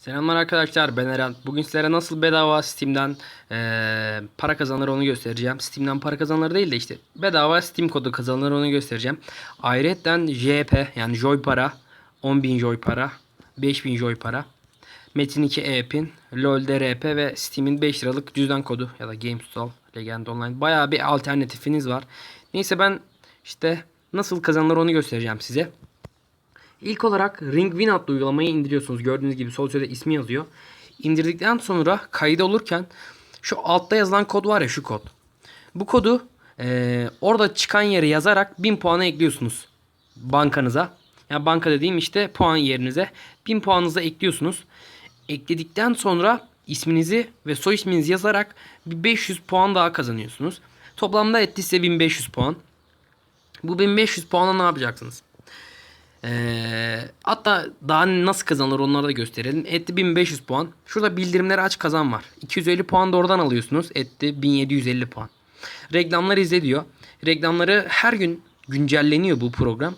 Selamlar arkadaşlar ben Eren. Bugün sizlere nasıl bedava Steam'den eee, para kazanılır onu göstereceğim. Steam'den para kazanılır değil de işte bedava Steam kodu kazanılır onu göstereceğim. Ayrıca JP yani Joy para 10.000 Joy para 5.000 Joy para Metin 2 e-pin, LoL'de RP ve Steam'in 5 liralık cüzdan kodu ya da GameStop, Legend Online bayağı bir alternatifiniz var. Neyse ben işte nasıl kazanılır onu göstereceğim size. İlk olarak Ring Win adlı uygulamayı indiriyorsunuz. Gördüğünüz gibi sol üstte ismi yazıyor. İndirdikten sonra kayıt olurken şu altta yazılan kod var ya şu kod. Bu kodu eee, orada çıkan yere yazarak 1000 puana ekliyorsunuz bankanıza. Yani banka dediğim işte puan yerinize 1000 puanınıza ekliyorsunuz. Ekledikten sonra isminizi ve soy isminizi yazarak bir 500 puan daha kazanıyorsunuz. Toplamda etti size 1500 puan. Bu 1500 puanla ne yapacaksınız? Ee, hatta daha nasıl kazanılır onları da gösterelim. Etti 1500 puan. Şurada bildirimleri aç kazan var. 250 puan da oradan alıyorsunuz. Etti 1750 puan. Reklamlar izle diyor. Reklamları her gün güncelleniyor bu program.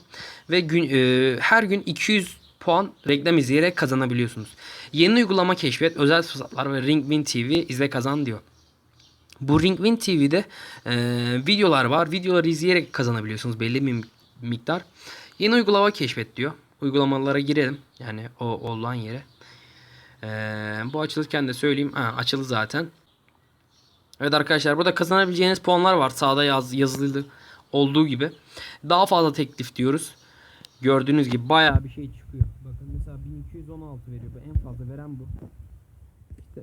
Ve gün, e, her gün 200 puan reklam izleyerek kazanabiliyorsunuz. Yeni uygulama keşfet, özel fırsatlar ve Ring Win TV izle kazan diyor. Bu Ring Win TV'de e, videolar var. Videoları izleyerek kazanabiliyorsunuz belli bir miktar. Yeni uygulama keşfet diyor. Uygulamalara girelim. Yani o olan yere. E, bu açılırken de söyleyeyim. Ha, açıldı zaten. Evet arkadaşlar burada kazanabileceğiniz puanlar var. Sağda yaz, yazılı olduğu gibi. Daha fazla teklif diyoruz. Gördüğünüz gibi bayağı bir şey çıkıyor. Bakın mesela 1216 veriyor. En fazla veren bu. İşte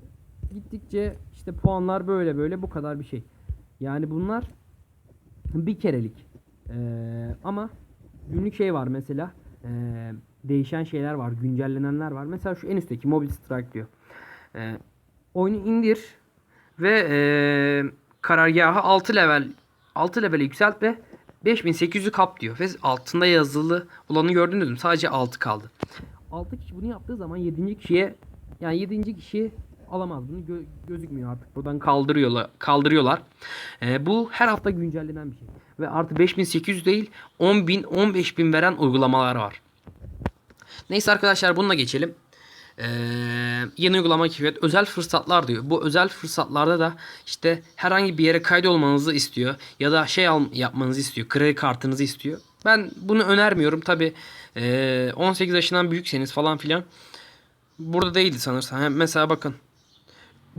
gittikçe işte puanlar böyle böyle bu kadar bir şey. Yani bunlar bir kerelik. Ee, ama günlük şey var mesela. Ee, değişen şeyler var, güncellenenler var. Mesela şu en üstteki Mobile Strike diyor. Ee, oyunu indir ve ee, karargahı 6 level 6 level yükselt ve 5800'ü kap diyor. Ve altında yazılı olanı gördünüz mü? Sadece 6 kaldı. 6 kişi bunu yaptığı zaman 7. kişiye yani 7. kişi alamaz bunu Gö- gözükmüyor artık. Buradan kaldırıyorlar. Kaldırıyorlar. Ee, bu her hafta güncellenen bir şey. Ve artı 5800 değil 10.000 15.000 veren uygulamalar var. Neyse arkadaşlar bununla geçelim. Ee, yeni uygulama keşfet özel fırsatlar diyor. Bu özel fırsatlarda da işte herhangi bir yere kaydolmanızı istiyor ya da şey al yapmanızı istiyor. Kredi kartınızı istiyor. Ben bunu önermiyorum. Tabi 18 yaşından büyükseniz falan filan burada değildi sanırsam. Mesela bakın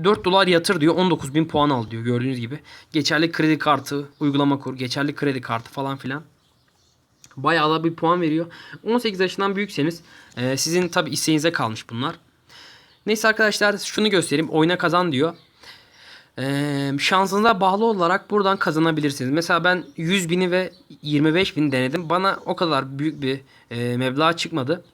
4 dolar yatır diyor 19 bin puan al diyor gördüğünüz gibi. Geçerli kredi kartı uygulama kur geçerli kredi kartı falan filan. Bayağı da bir puan veriyor. 18 yaşından büyükseniz e, sizin tabi isteğinize kalmış bunlar. Neyse arkadaşlar şunu göstereyim. Oyuna kazan diyor. E, şansınıza bağlı olarak buradan kazanabilirsiniz. Mesela ben 100 bini ve 25 bin denedim. Bana o kadar büyük bir e, meblağ çıkmadı.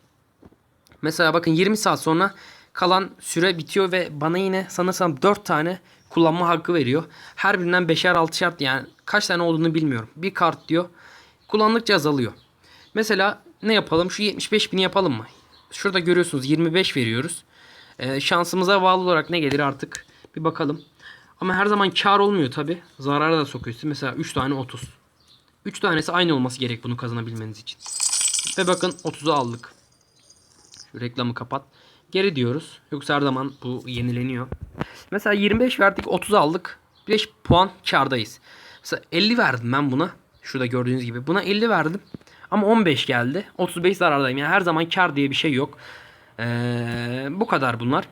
Mesela bakın 20 saat sonra kalan süre bitiyor ve bana yine sanırsam 4 tane kullanma hakkı veriyor. Her birinden 5'er 6'şer yani kaç tane olduğunu bilmiyorum. Bir kart diyor. Kullandıkça azalıyor. Mesela ne yapalım? Şu 75 bini yapalım mı? Şurada görüyorsunuz 25 veriyoruz. Ee, şansımıza bağlı olarak ne gelir artık bir bakalım. Ama her zaman kar olmuyor tabi. Zarara da sokuyorsun. Mesela 3 tane 30. 3 tanesi aynı olması gerek bunu kazanabilmeniz için. Ve bakın 30'u aldık. Reklamı kapat. Geri diyoruz. Yoksa her zaman bu yenileniyor. Mesela 25 verdik 30 aldık. 5 puan kardayız. Mesela 50 verdim ben buna. Şurada gördüğünüz gibi. Buna 50 verdim. Ama 15 geldi. 35 zarardayım. Yani her zaman kar diye bir şey yok. Ee, bu kadar bunlar.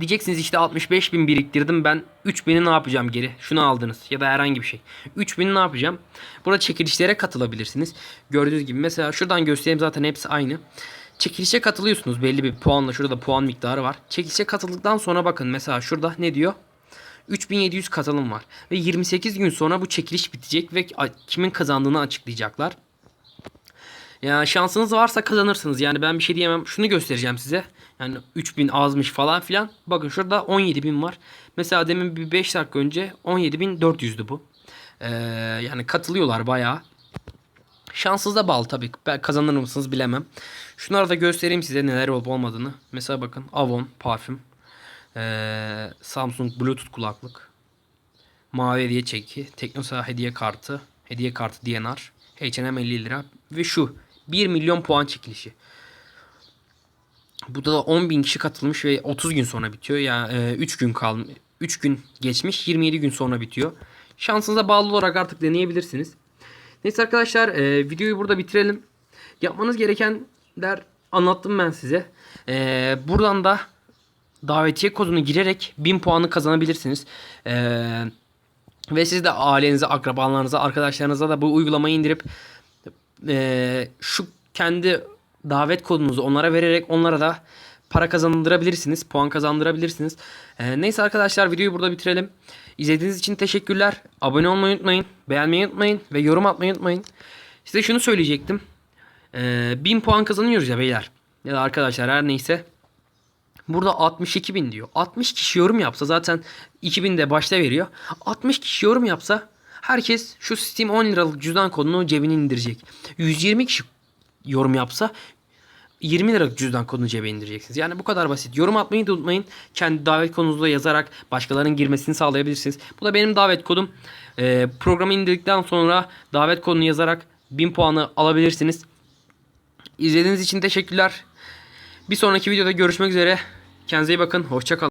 Diyeceksiniz işte 65 bin biriktirdim ben 3000'i ne yapacağım geri? Şunu aldınız ya da herhangi bir şey. 3000'i ne yapacağım? Burada çekilişlere katılabilirsiniz. Gördüğünüz gibi mesela şuradan göstereyim zaten hepsi aynı. Çekilişe katılıyorsunuz belli bir puanla. Şurada puan miktarı var. Çekilişe katıldıktan sonra bakın mesela şurada ne diyor? 3700 katılım var. Ve 28 gün sonra bu çekiliş bitecek ve kimin kazandığını açıklayacaklar. Ya şansınız varsa kazanırsınız. Yani ben bir şey diyemem. Şunu göstereceğim size. Yani 3000 azmış falan filan. Bakın şurada 17000 var. Mesela demin bir 5 dakika önce 17400'dü bu. Ee, yani katılıyorlar bayağı. Şanssız da bağlı tabii. Kazanır mısınız bilemem. Şunları da göstereyim size neler olup olmadığını. Mesela bakın Avon parfüm. Ee, Samsung Bluetooth kulaklık. Mavi hediye çeki. Teknosa hediye kartı. Hediye kartı DNR. H&M 50 lira. Ve şu 1 milyon puan çekilişi. Burada da 10.000 kişi katılmış ve 30 gün sonra bitiyor. Yani 3 gün kalmış. 3 gün geçmiş 27 gün sonra bitiyor. Şansınıza bağlı olarak artık deneyebilirsiniz. Neyse arkadaşlar e, videoyu burada bitirelim. Yapmanız gerekenler anlattım ben size. E, buradan da davetiye kodunu girerek 1000 puanı kazanabilirsiniz. Eee ve siz de ailenize, akrabalarınıza, arkadaşlarınıza da bu uygulamayı indirip eee, şu kendi davet kodunuzu onlara vererek onlara da para kazandırabilirsiniz. Puan kazandırabilirsiniz. Eee, neyse arkadaşlar videoyu burada bitirelim. İzlediğiniz için teşekkürler. Abone olmayı unutmayın. Beğenmeyi unutmayın. Ve yorum atmayı unutmayın. Size şunu söyleyecektim. Eee 1000 puan kazanıyoruz ya beyler. Ya da arkadaşlar her neyse. Burada 62 bin diyor. 60 kişi yorum yapsa zaten 2000 de başta veriyor. 60 kişi yorum yapsa herkes şu Steam 10 liralık cüzdan kodunu cebine indirecek. 120 kişi yorum yapsa 20 liralık cüzdan kodunu cebine indireceksiniz. Yani bu kadar basit. Yorum atmayı da unutmayın. Kendi davet kodunuzu yazarak başkalarının girmesini sağlayabilirsiniz. Bu da benim davet kodum. Ee, programı indirdikten sonra davet kodunu yazarak 1000 puanı alabilirsiniz. İzlediğiniz için teşekkürler. Bir sonraki videoda görüşmek üzere. Kendinize iyi bakın. Hoşçakalın.